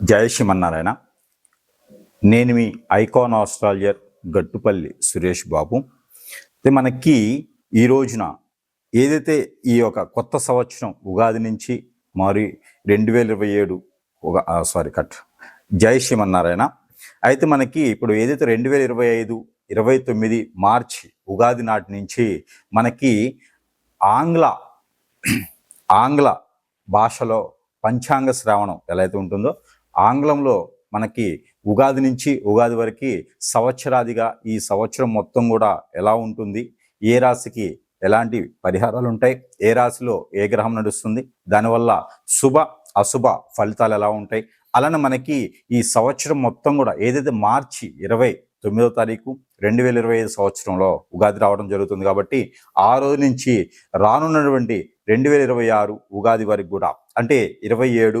జయ శ్రీమన్నారాయణ నేను మీ icon astrologer Gattupalli Suresh Babu. అయితే మనకి ఈ రోజున ఏదైతే ఈ యొక్క కొత్త సంవత్సరం ఉగాది నుంచి మరి రెండు వేల ఇరవై ఏడు సారీ కట్ జై శ్రీమన్నారాయణ అయితే మనకి ఇప్పుడు ఏదైతే రెండు వేల ఇరవై ఐదు ఇరవై తొమ్మిది మార్చి ఉగాది నాటి నుంచి మనకి ఆంగ్ల ఆంగ్ల భాషలో పంచాంగ శ్రావణం ఎలా అయితే ఉంటుందో ఆంగ్లంలో మనకి ఉగాది నుంచి ఉగాది వరకు సంవత్సరాదిగా ఈ సంవత్సరం మొత్తం కూడా ఎలా ఉంటుంది? ఏ రాశికి ఎలాంటి పరిహారాలు ఉంటాయి? ఏ రాశిలో ఏ గ్రహం నడుస్తుంది? దానివల్ల శుభ అశుభ ఫలితాలు ఎలా ఉంటాయి? అలానే మనకి ఈ సంవత్సరం మొత్తం కూడా ఏదైతే మార్చి ఇరవై తొమ్మిదో తారీఖు రెండు వేల ఇరవై ఐదు సంవత్సరంలో ఉగాది రావడం జరుగుతుంది కాబట్టి ఆ రోజు నుంచి రానున్నటువంటి రెండు వేల ఇరవై ఆరు ఉగాది వరకు కూడా అంటే ఇరవై ఏడు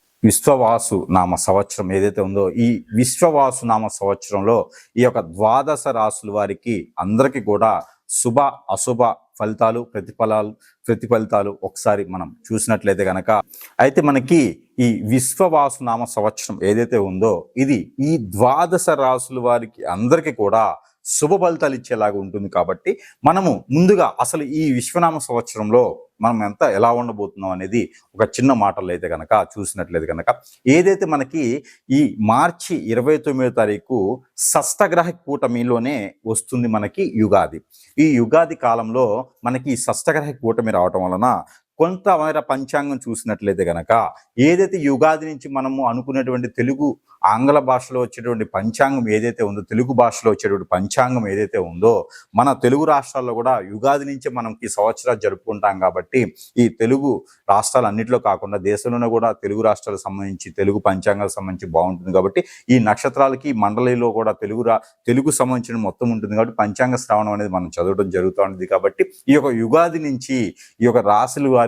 విశ్వవాసు నామ సంవత్సరం ఏదైతే ఉందో ఈ విశ్వవాసు నామ సంవత్సరంలో ఈ యొక్క ద్వాదశ రాసుల వారికి అందరికీ కూడా శుభ అశుభ ఫలితాలు ప్రతిఫలాలు ప్రతిఫలితాలు ఒకసారి మనం చూసినట్లయితే కనుక అయితే మనకి ఈ విశ్వవాసు నామ సంవత్సరం ఏదైతే ఉందో ఇది ఈ ద్వాదశ రాసుల వారికి అందరికీ కూడా శుభ ఫలితాలు ఇచ్చేలాగా ఉంటుంది కాబట్టి మనము ముందుగా అసలు ఈ విశ్వనామ సంవత్సరంలో మనం ఎంత ఎలా ఉండబోతున్నాం అనేది ఒక చిన్న మాటలు అయితే కనుక చూసినట్లయితే కనుక ఏదైతే మనకి ఈ మార్చి ఇరవై తొమ్మిదో తారీఖు షష్టగ్రహ కూటమిలోనే వస్తుంది మనకి యుగాది. ఈ యుగాది కాలంలో మనకి ఈ షష్టగ్రహ కూటమి రావటం వలన కొంతమేర పంచాంగం చూసినట్లయితే గనక ఏదైతే యుగాది నుంచి మనము అనుకునేటువంటి తెలుగు ఆంగ్ల భాషలో వచ్చేటువంటి పంచాంగం ఏదైతే ఉందో తెలుగు భాషలో వచ్చేటువంటి పంచాంగం ఏదైతే ఉందో మన తెలుగు రాష్ట్రాల్లో కూడా యుగాది నుంచి మనం ఈ సంవత్సరాలు జరుపుకుంటాం కాబట్టి ఈ తెలుగు రాష్ట్రాలు అన్నింటిలో కాకుండా దేశంలోనే కూడా తెలుగు రాష్ట్రాలకు సంబంధించి తెలుగు పంచాంగాలకు సంబంధించి బాగుంటుంది కాబట్టి ఈ నక్షత్రాలకి మండలిలో కూడా తెలుగు రా తెలుగు సంబంధించిన మొత్తం ఉంటుంది కాబట్టి పంచాంగ శ్రావణం అనేది మనం చదవడం జరుగుతూ ఉంటుంది కాబట్టి ఈ యొక్క యుగాది నుంచి ఈ యొక్క రాశుల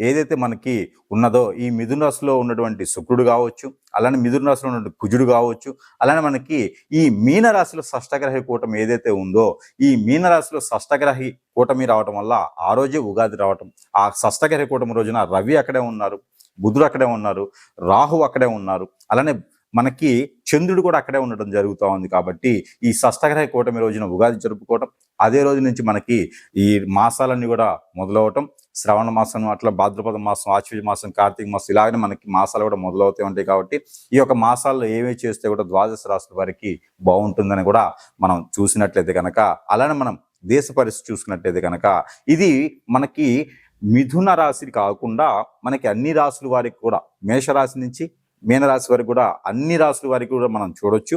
ఏదైతే మనకి ఉన్నదో ఈ మిథున రాశిలో ఉన్నటువంటి శుక్రుడు కావచ్చు అలానే మిథున రాశిలో ఉన్నటువంటి కుజుడు కావచ్చు అలానే మనకి ఈ మీన రాశిలో షష్టగ్రహి కూటమి ఏదైతే ఉందో ఈ మీన రాశిలో షష్టగ్రహి కూటమి రావటం వల్ల ఆ రోజే ఉగాది రావటం. ఆ షష్టగ్రహి కూటమి రోజున రవి అక్కడే ఉన్నారు బుధుడు అక్కడే ఉన్నారు రాహు అక్కడే ఉన్నారు అలానే మనకి చంద్రుడు కూడా అక్కడే ఉండడం జరుగుతూ ఉంది కాబట్టి ఈ షష్టగ్రహ కూటమి రోజున ఉగాది జరుపుకోవటం అదే రోజు నుంచి మనకి ఈ మాసాలన్నీ కూడా మొదలవటం శ్రవణ మాసం అట్లా భాద్రపద మాసం ఆశ్వజ మాసం కార్తీక మాసం ఇలాగనే మనకి మాసాలు కూడా మొదలవుతూ ఉంటాయి కాబట్టి ఈ యొక్క మాసాల్లో ఏమేమి చేస్తే కూడా ద్వాదశ రాశుల వారికి బాగుంటుందని కూడా మనం చూసినట్లయితే కనుక అలానే మనం దేశ పరిస్థితి చూసుకున్నట్లయితే కనుక ఇది మనకి మిథున రాశిని కాకుండా మనకి అన్ని రాసుల వారికి కూడా మేషరాశి నుంచి మీనరాశి వారికి కూడా అన్ని రాసుల వారికి కూడా మనం చూడొచ్చు.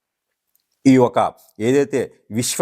ఈ ఒక ఏదైతే విశ్వ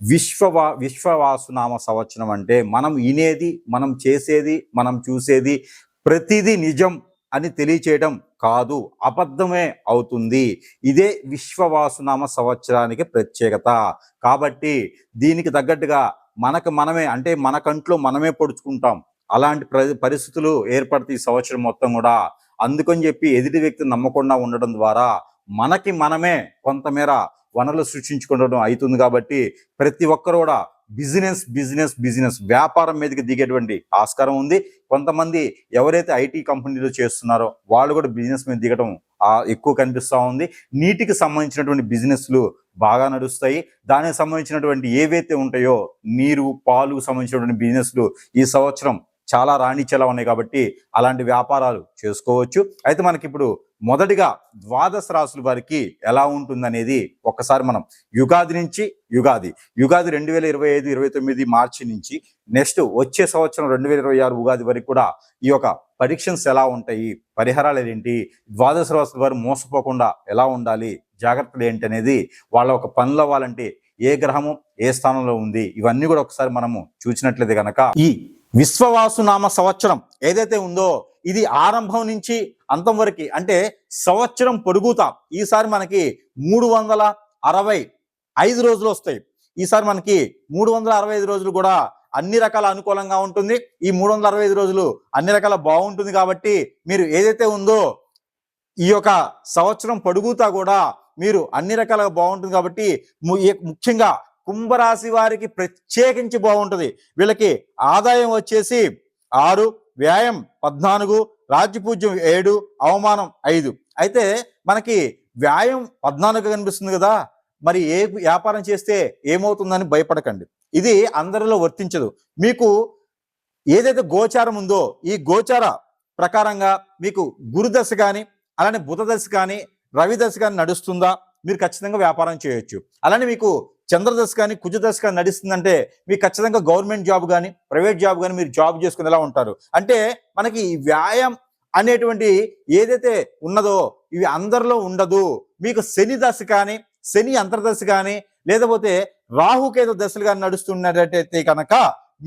విశ్వవా విశ్వవాసునామ సంవత్సరం అంటే మనం వినేది మనం చేసేది మనం చూసేది ప్రతిదీ నిజం అని తెలియచేయడం కాదు అబద్ధమే అవుతుంది. ఇదే విశ్వవాసునామ సంవత్సరానికి ప్రత్యేకత. కాబట్టి దీనికి తగ్గట్టుగా మనకు మనమే అంటే మన కంట్లో మనమే పొడుచుకుంటాం. అలాంటి పరిస్థితులు ఏర్పడతాయి ఈ సంవత్సరం మొత్తం కూడా. అందుకని చెప్పి ఎదుటి వ్యక్తి నమ్మకుండా ఉండడం ద్వారా మనకి మనమే కొంతమేర వనరులు సృష్టించుకోవడం అవుతుంది కాబట్టి ప్రతి ఒక్కరు కూడా బిజినెస్ బిజినెస్ బిజినెస్ వ్యాపారం మీదకి దిగేటువంటి ఆస్కారం ఉంది. కొంతమంది ఎవరైతే ఐటీ కంపెనీలో చేస్తున్నారో వాళ్ళు కూడా బిజినెస్ మీద దిగడం ఎక్కువ కనిపిస్తూ ఉంది. నీటికి సంబంధించినటువంటి బిజినెస్లు బాగా నడుస్తాయి. దానికి సంబంధించినటువంటి ఏవైతే ఉంటాయో నీరు పాలు సంబంధించినటువంటి బిజినెస్లు ఈ సంవత్సరం చాలా రాణించేలా ఉన్నాయి కాబట్టి అలాంటి వ్యాపారాలు చేసుకోవచ్చు. అయితే మనకి ఇప్పుడు మొదటిగా ద్వాదశ రాసుల వారికి ఎలా ఉంటుందనేది ఒక్కసారి మనం యుగాది నుంచి యుగాది యుగాది రెండు వేల ఇరవై ఐదు ఇరవై తొమ్మిది మార్చి నుంచి నెక్స్ట్ వచ్చే సంవత్సరం రెండు వేల ఇరవై ఆరు ఉగాది వరకు కూడా ఈ యొక్క పరీక్షన్స్ ఎలా ఉంటాయి పరిహారాలు ఏంటి ద్వాదశ రాసుల వారు మోసపోకుండా ఎలా ఉండాలి జాగ్రత్తలు ఏంటి అనేది వాళ్ళ ఒక పనులు అవ్వాలంటే ఏ గ్రహము ఏ స్థానంలో ఉంది ఇవన్నీ కూడా ఒకసారి మనము చూసినట్లయితే కనుక ఈ విశ్వవాసునామ సంవత్సరం ఏదైతే ఉందో ఇది ఆరంభం నుంచి అంతం వరకు అంటే సంవత్సరం పొడుగుతా. ఈసారి మనకి మూడు వందల అరవై ఐదు రోజులు వస్తాయి. ఈసారి మనకి మూడు వందల అరవై ఐదు రోజులు కూడా అన్ని రకాల అనుకూలంగా ఉంటుంది. ఈ మూడు వందల అరవై ఐదు రోజులు అన్ని రకాల బాగుంటుంది కాబట్టి మీరు ఏదైతే ఉందో ఈ యొక్క సంవత్సరం పొడుగుతా కూడా మీరు అన్ని రకాలుగా బాగుంటుంది కాబట్టి ము- ముఖ్యంగా కుంభరాశి వారికి ప్రత్యేకించి బాగుంటుంది. వీళ్ళకి ఆదాయం వచ్చేసి ఆరు వ్యాయం పద్నాలుగు రాజ్యపూజ్యం ఏడు అవమానం ఐదు. అయితే మనకి వ్యాయం పద్నాలుగు కనిపిస్తుంది కదా మరి ఏ వ్యాపారం చేస్తే ఏమవుతుందని భయపడకండి. ఇది అందరిలో వర్తించదు. మీకు ఏదైతే గోచారం ఉందో ఈ గోచార ప్రకారంగా మీకు గురుదశ కానీ అలానే బుధ దశ కానీ రవి దశ కానీ నడుస్తుందా మీరు ఖచ్చితంగా వ్యాపారం చేయొచ్చు. అలానే మీకు చంద్రదశ కానీ కుజదశ కానీ నడుస్తుందంటే మీకు ఖచ్చితంగా గవర్నమెంట్ జాబ్ కానీ ప్రైవేట్ జాబ్ కానీ మీరు జాబ్ చేసుకునేలా ఉంటారు. అంటే మనకి ఈ వ్యాయామం అనేటువంటి ఏదైతే ఉన్నదో ఇవి అందరిలో ఉండదు. మీకు శని దశ కానీ శని అంతర్దశ కానీ లేకపోతే రాహుకేతు దశలు కానీ నడుస్తున్నట్టయితే కనుక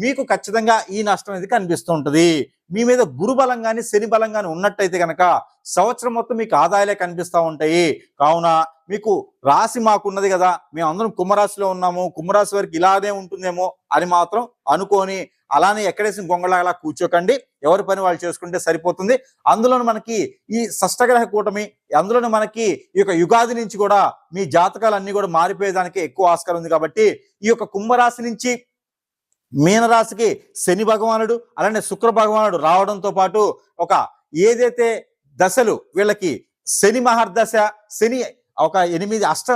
మీకు ఖచ్చితంగా ఈ నష్టం అనేది కనిపిస్తూ ఉంటుంది మీ మీద గురు బలం కానీ శని బలం కానీ ఉన్నట్టయితే కనుక సంవత్సరం మొత్తం మీకు ఆదాయాలే కనిపిస్తూ ఉంటాయి. కావున మీకు రాశి మాకున్నది కదా మేము అందరం కుంభరాశిలో ఉన్నాము. కుంభరాశి వారికి ఇలానే ఉంటుందేమో అని మాత్రం అనుకొని అలానే ఎక్కడేసి గొంగళలా కూర్చోకండి. ఎవరి పని వాళ్ళు చేసుకుంటే సరిపోతుంది. అందులోను మనకి ఈ షష్టగ్రహ కూటమి అందులోను మనకి ఈ యొక్క యుగాది నుంచి కూడా మీ జాతకాలన్నీ కూడా మారిపోయేదానికి ఎక్కువ ఆస్కారం ఉంది కాబట్టి ఈ యొక్క కుంభరాశి నుంచి మీనరాశికి శని భగవానుడు అలానే శుక్ర భగవానుడు రావడంతో పాటు ఒక ఏదైతే దశలు వీళ్ళకి శని మహర్దశ శని ఒక ఎనిమిది అష్ట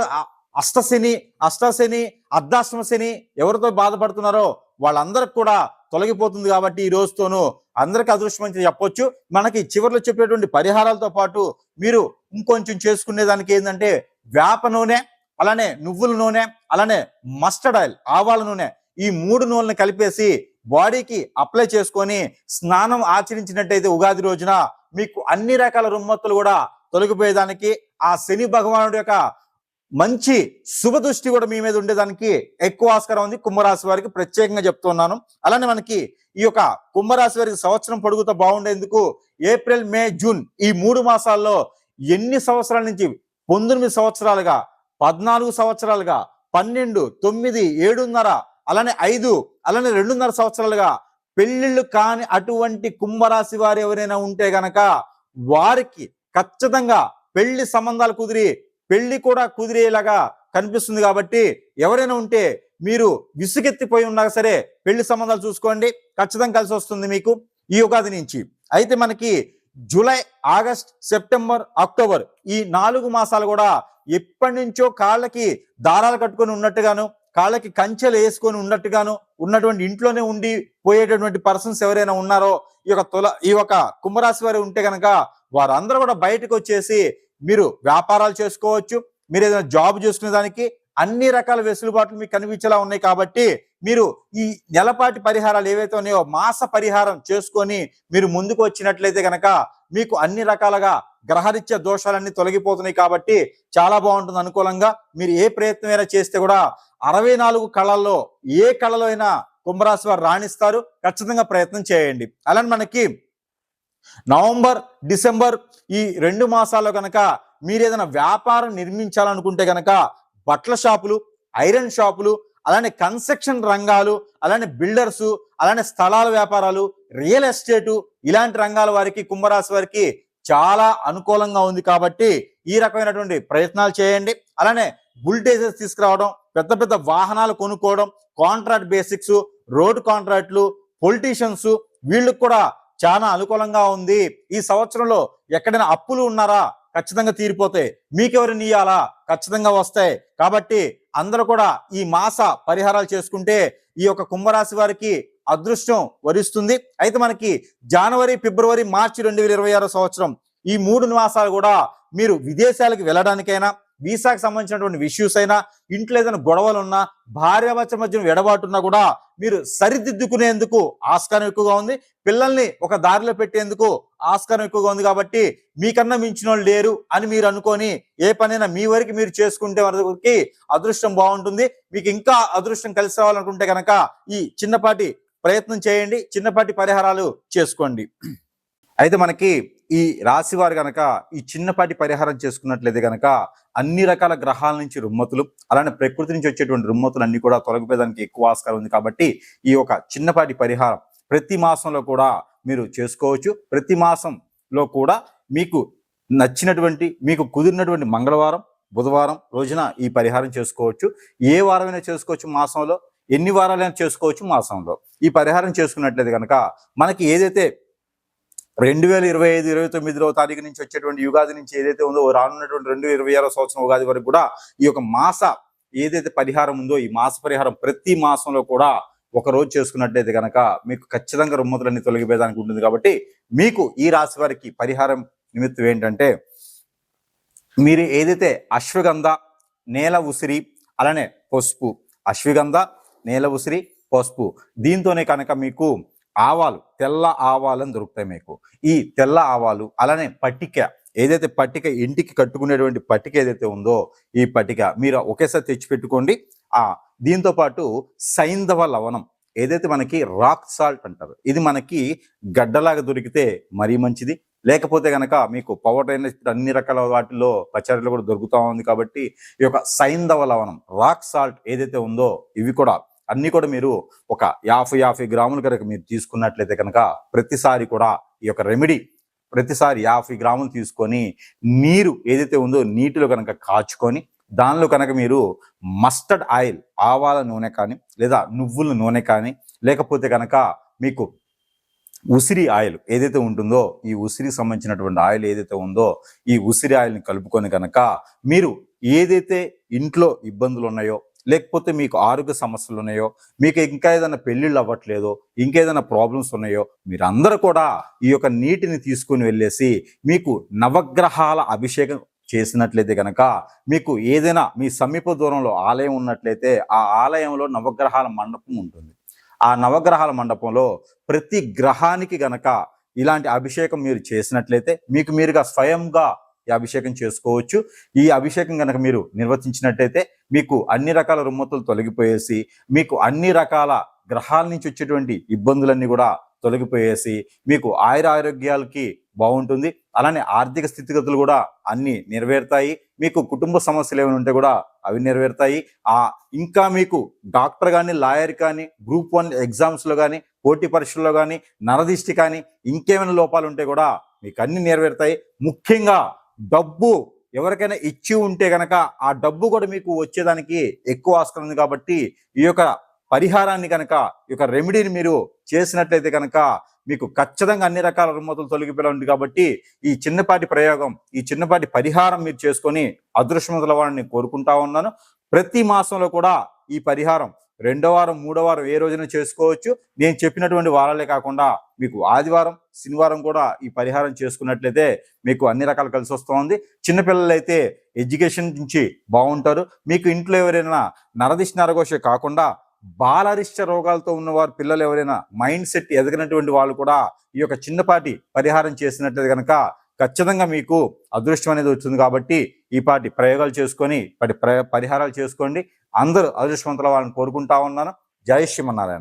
అష్టశని అష్టశని అర్ధాష్టమ శని అర్ధాశ్రమ శని ఎవరితో బాధపడుతున్నారో వాళ్ళందరికి కూడా తొలగిపోతుంది కాబట్టి ఈ రోజుతోనూ అందరికి అదృష్టం అని చెప్పొచ్చు. మనకి చివరిలో చెప్పేటువంటి పరిహారాలతో పాటు మీరు ఇంకొంచెం చేసుకునేదానికి ఏంటంటే వేప నూనె అలానే నువ్వుల నూనె అలానే మస్టర్డ్ ఆయిల్ ఆవాల నూనె ఈ మూడు నూనెలను కలిపేసి బాడీకి అప్లై చేసుకొని స్నానం ఆచరించినట్టయితే ఉగాది రోజున మీకు అన్ని రకాల రుమ్మత్తులు కూడా తొలగిపోయేదానికి ఆ శని భగవానుడి యొక్క మంచి శుభ దృష్టి కూడా మీ మీద ఉండేదానికి ఎక్కువ ఆస్కారం ఉంది. కుంభరాశి వారికి ప్రత్యేకంగా చెప్తున్నాను. అలానే మనకి ఈ యొక్క కుంభరాశి వారికి సంవత్సరం పొడుగుతో బాగుండేందుకు ఏప్రిల్ మే జూన్ ఈ మూడు మాసాల్లో ఎన్ని సంవత్సరాల నుంచి పంతొమ్మిది సంవత్సరాలుగా పద్నాలుగు సంవత్సరాలుగా పన్నెండు తొమ్మిది ఏడున్నర అలానే ఐదు అలానే రెండున్నర సంవత్సరాలుగా పెళ్ళిళ్ళు కాని అటువంటి కుంభరాశి వారు ఎవరైనా ఉంటే గనక వారికి ఖచ్చితంగా పెళ్ళి సంబంధాలు కుదిరి పెళ్ళి కూడా కుదిరేలాగా కనిపిస్తుంది కాబట్టి ఎవరైనా ఉంటే మీరు విసుగెత్తిపోయి ఉన్నా సరే పెళ్ళి సంబంధాలు చూసుకోండి. ఖచ్చితంగా కలిసి వస్తుంది మీకు ఈ ఉగాది నుంచి. అయితే మనకి జూలై ఆగస్ట్ సెప్టెంబర్ అక్టోబర్ ఈ నాలుగు మాసాలు కూడా ఎప్పటి నుంచో కాళ్ళకి దారాలు కట్టుకొని ఉన్నట్టుగాను కాళ్ళకి కంచెలు వేసుకొని ఉన్నట్టుగాను ఉన్నటువంటి ఇంట్లోనే ఉండి పోయేటటువంటి పర్సన్స్ ఎవరైనా ఉన్నారో ఈ యొక్క తుల ఈ యొక్క కుంభరాశి వారి ఉంటే కనుక వారందరూ కూడా బయటకు వచ్చేసి మీరు వ్యాపారాలు చేసుకోవచ్చు మీరు ఏదైనా జాబ్ చేసుకునే దానికి అన్ని రకాల వెసులుబాట్లు మీకు కనిపించేలా ఉన్నాయి కాబట్టి మీరు ఈ నెలపాటి పరిహారాలు ఏవైతే ఉన్నాయో మాస పరిహారం చేసుకొని మీరు ముందుకు వచ్చినట్లయితే కనుక మీకు అన్ని రకాలుగా గ్రహరీత్య దోషాలన్నీ తొలగిపోతున్నాయి కాబట్టి చాలా బాగుంటుంది. అనుకూలంగా మీరు ఏ ప్రయత్నమైనా చేస్తే కూడా అరవై నాలుగు కళల్లో ఏ కళలో అయినా కుంభరాశి వారు రాణిస్తారు. ఖచ్చితంగా ప్రయత్నం చేయండి. అలానే మనకి నవంబర్ డిసెంబర్ ఈ రెండు మాసాల్లో కనుక మీరు ఏదైనా వ్యాపారం నిర్మించాలనుకుంటే కనుక బట్టల షాపులు ఐరన్ షాపులు అలానే కన్స్ట్రక్షన్ రంగాలు అలానే బిల్డర్స్ అలానే స్థలాల వ్యాపారాలు రియల్ ఎస్టేటు ఇలాంటి రంగాల వారికి కుంభరాశి వారికి చాలా అనుకూలంగా ఉంది కాబట్టి ఈ రకమైనటువంటి ప్రయత్నాలు చేయండి. అలానే బుల్టేజెస్ తీసుకురావడం పెద్ద పెద్ద వాహనాలు కొనుక్కోవడం కాంట్రాక్ట్ బేసిక్స్ రోడ్ కాంట్రాక్ట్లు పొలిటీషియన్స్ వీళ్ళకు కూడా చాలా అనుకూలంగా ఉంది. ఈ సంవత్సరంలో ఎక్కడైనా అప్పులు ఉన్నారా? ఖచ్చితంగా తీరిపోతాయి. మీకెవరు నీయాలా ఖచ్చితంగా వస్తాయి. కాబట్టి అందరూ కూడా ఈ మాస పరిహారాలు చేసుకుంటే ఈ యొక్క కుంభరాశి వారికి అదృష్టం వరిస్తుంది. అయితే మనకి జనవరి ఫిబ్రవరి మార్చి రెండు వేల ఇరవై ఆరో సంవత్సరం ఈ మూడు మాసాలు కూడా మీరు విదేశాలకు వెళ్ళడానికైనా వీసాకి సంబంధించినటువంటి ఇష్యూస్ అయినా ఇంట్లో ఏదైనా గొడవలు ఉన్నా భార్యాభర్త మధ్యన ఎడబాటున్నా కూడా మీరు సరిదిద్దుకునేందుకు ఆస్కారం ఎక్కువగా ఉంది. పిల్లల్ని ఒక దారిలో పెట్టేందుకు ఆస్కారం ఎక్కువగా ఉంది కాబట్టి మీకన్నా మించిన వాళ్ళు లేరు అని మీరు అనుకొని ఏ పనైనా మీ వరకు మీరు చేసుకుంటే వరకు అదృష్టం బాగుంటుంది. మీకు ఇంకా అదృష్టం కలిసి రావాలనుకుంటే కనుక ఈ చిన్నపాటి ప్రయత్నం చేయండి. చిన్నపాటి పరిహారాలు చేసుకోండి. అయితే మనకి ఈ రాశి వారు గనక ఈ చిన్నపాటి పరిహారం చేసుకున్నట్లయితే గనక అన్ని రకాల గ్రహాల నుంచి రుమ్మతులు అలానే ప్రకృతి నుంచి వచ్చేటువంటి రుమ్మతులు అన్ని కూడా తొలగిపోయేదానికి ఎక్కువ ఆస్కారం ఉంది కాబట్టి ఈ ఒక చిన్నపాటి పరిహారం ప్రతి మాసంలో కూడా మీరు చేసుకోవచ్చు. ప్రతి మాసంలో కూడా మీకు నచ్చినటువంటి మీకు కుదిరినటువంటి మంగళవారం బుధవారం రోజున ఈ పరిహారం చేసుకోవచ్చు. ఏ వారమైనా చేసుకోవచ్చు మాసంలో. ఎన్ని వారాలైనా చేసుకోవచ్చు మాసంలో. ఈ పరిహారం చేసుకున్నట్లయితే కనుక మనకి ఏదైతే రెండు వేల ఇరవై ఐదు ఇరవై తొమ్మిదిలో తారీఖు నుంచి వచ్చేటువంటి యుగాది నుంచి ఏదైతే ఉందో రానున్నటువంటి రెండు ఇరవై ఆరో సంవత్సరం ఉగాది వరకు కూడా ఈ యొక్క మాస ఏదైతే పరిహారం ఉందో ఈ మాస పరిహారం ప్రతి మాసంలో కూడా ఒక రోజు చేసుకున్నట్లయితే కనుక మీకు ఖచ్చితంగా రుమ్మతులన్నీ తొలగిపోయేదానికి ఉంటుంది కాబట్టి మీకు ఈ రాశి వారికి పరిహారం నిమిత్తం ఏంటంటే మీరు ఏదైతే అశ్వగంధ నేల ఉసిరి అలానే పసుపు అశ్వగంధ నేల ఉసిరి పసుపు. దీంతోనే కనుక మీకు ఆవాలు తెల్ల ఆవాలను దొరుకుతాయి మీకు. ఈ తెల్ల ఆవాలు అలానే పట్టిక ఏదైతే పట్టిక ఇంటికి కట్టుకునేటువంటి పట్టిక ఏదైతే ఉందో ఈ పట్టిక మీరు ఒకేసారి తెచ్చిపెట్టుకోండి. ఆ దీంతో పాటు సైంధవ లవణం ఏదైతే మనకి రాక్ సాల్ట్ అంటారు ఇది మనకి గడ్డలాగా దొరికితే మరీ మంచిది. లేకపోతే కనుక మీకు పవర్ అయిన అన్ని రకాల వాటిల్లో పచారీలు కూడా దొరుకుతూ ఉంది కాబట్టి ఈ యొక్క సైంధవ లవణం రాక్ సాల్ట్ ఏదైతే ఉందో ఇవి కూడా అన్ని కూడా మీరు ఒక యాభై యాభై గ్రాములు కనుక మీరు తీసుకున్నట్లయితే కనుక ప్రతిసారి కూడా ఈ యొక్క రెమెడీ ప్రతిసారి యాభై గ్రాములు తీసుకొని నీరు ఏదైతే ఉందో నీటిలో కనుక కాచుకొని దానిలో కనుక మీరు మస్టర్డ్ ఆయిల్ ఆవాల నూనె కానీ లేదా నువ్వుల నూనె కానీ లేకపోతే కనుక మీకు ఉసిరి ఆయిల్ ఏదైతే ఉంటుందో ఈ ఉసిరికి సంబంధించినటువంటి ఆయిల్ ఏదైతే ఉందో ఈ ఉసిరి ఆయిల్ని కలుపుకొని కనుక మీరు ఏదైతే ఇంట్లో ఇబ్బందులు ఉన్నాయో లేకపోతే మీకు ఆరోగ్య సమస్యలు ఉన్నాయో మీకు ఇంకా ఏదైనా పెళ్ళిళ్ళు అవ్వట్లేదో ఇంకేదైనా ప్రాబ్లమ్స్ ఉన్నాయో మీరందరూ కూడా ఈ యొక్క నీటిని తీసుకుని వెళ్ళేసి మీకు నవగ్రహాల అభిషేకం చేసినట్లయితే కనుక మీకు ఏదైనా మీ సమీప దూరంలో ఆలయం ఉన్నట్లయితే ఆ ఆలయంలో నవగ్రహాల మండపం ఉంటుంది. ఆ నవగ్రహాల మండపంలో ప్రతి గ్రహానికి గనక ఇలాంటి అభిషేకం మీరు చేసినట్లయితే మీకు మీరుగా స్వయంగా ఈ అభిషేకం చేసుకోవచ్చు. ఈ అభిషేకం కనుక మీరు నిర్వర్తించినట్టయితే మీకు అన్ని రకాల రుమ్మతులు తొలగిపోయేసి మీకు అన్ని రకాల గ్రహాల నుంచి వచ్చేటువంటి ఇబ్బందులన్నీ కూడా తొలగిపోయేసి మీకు ఆయుర ఆరోగ్యాలకి బాగుంటుంది. అలానే ఆర్థిక స్థితిగతులు కూడా అన్ని నెరవేరుతాయి. మీకు కుటుంబ సమస్యలు ఏమైనా ఉంటే కూడా అవి నెరవేరుతాయి. ఆ ఇంకా మీకు డాక్టర్ కానీ లాయర్ కానీ గ్రూప్ వన్ ఎగ్జామ్స్లో కానీ పోటీ పరీక్షల్లో కానీ నరదిష్టి కానీ ఇంకేమైనా లోపాలు ఉంటే కూడా మీకు అన్ని నెరవేరుతాయి. ముఖ్యంగా డబ్బు ఎవరికైనా ఇచ్చి ఉంటే గనక ఆ డబ్బు కూడా మీకు వచ్చేదానికి ఎక్కువ ఆస్కారం ఉంది కాబట్టి ఈ యొక్క పరిహారాన్ని కనుక ఈ యొక్క రెమెడీని మీరు చేసినట్లయితే కనుక మీకు ఖచ్చితంగా అన్ని రకాల రుమ్మతులు తొలగిపోయి ఉంది కాబట్టి ఈ చిన్నపాటి ప్రయోగం ఈ చిన్నపాటి పరిహారం మీరు చేసుకొని అదృష్టమతుల వారిని కోరుకుంటా ఉన్నాను. ప్రతి మాసంలో కూడా ఈ పరిహారం రెండో వారం మూడో వారం ఏ రోజున చేసుకోవచ్చు. నేను చెప్పినటువంటి వారాలే కాకుండా మీకు ఆదివారం శనివారం కూడా ఈ పరిహారం చేసుకున్నట్లయితే మీకు అన్ని రకాలు కలిసి వస్తుంది. చిన్నపిల్లలైతే ఎడ్యుకేషన్ నుంచి బాగుంటారు. మీకు ఇంట్లో ఎవరైనా నరదిష్టి నరఘోష కాకుండా బాలరిష్ట రోగాలతో ఉన్నవారు పిల్లలు ఎవరైనా మైండ్ సెట్ ఎదగినటువంటి వాళ్ళు కూడా ఈ యొక్క చిన్నపాటి పరిహారం చేసినట్లయితే కనుక ఖచ్చితంగా మీకు అదృష్టం అనేది వచ్చింది కాబట్టి ఈ పాటి ప్రయోగాలు చేసుకొని పరి పరిహారాలు చేసుకోండి. అందరూ అదృష్టవంతుల వాళ్ళని కోరుకుంటా ఉన్నాను. జై శ్రీమన్నారాయణ.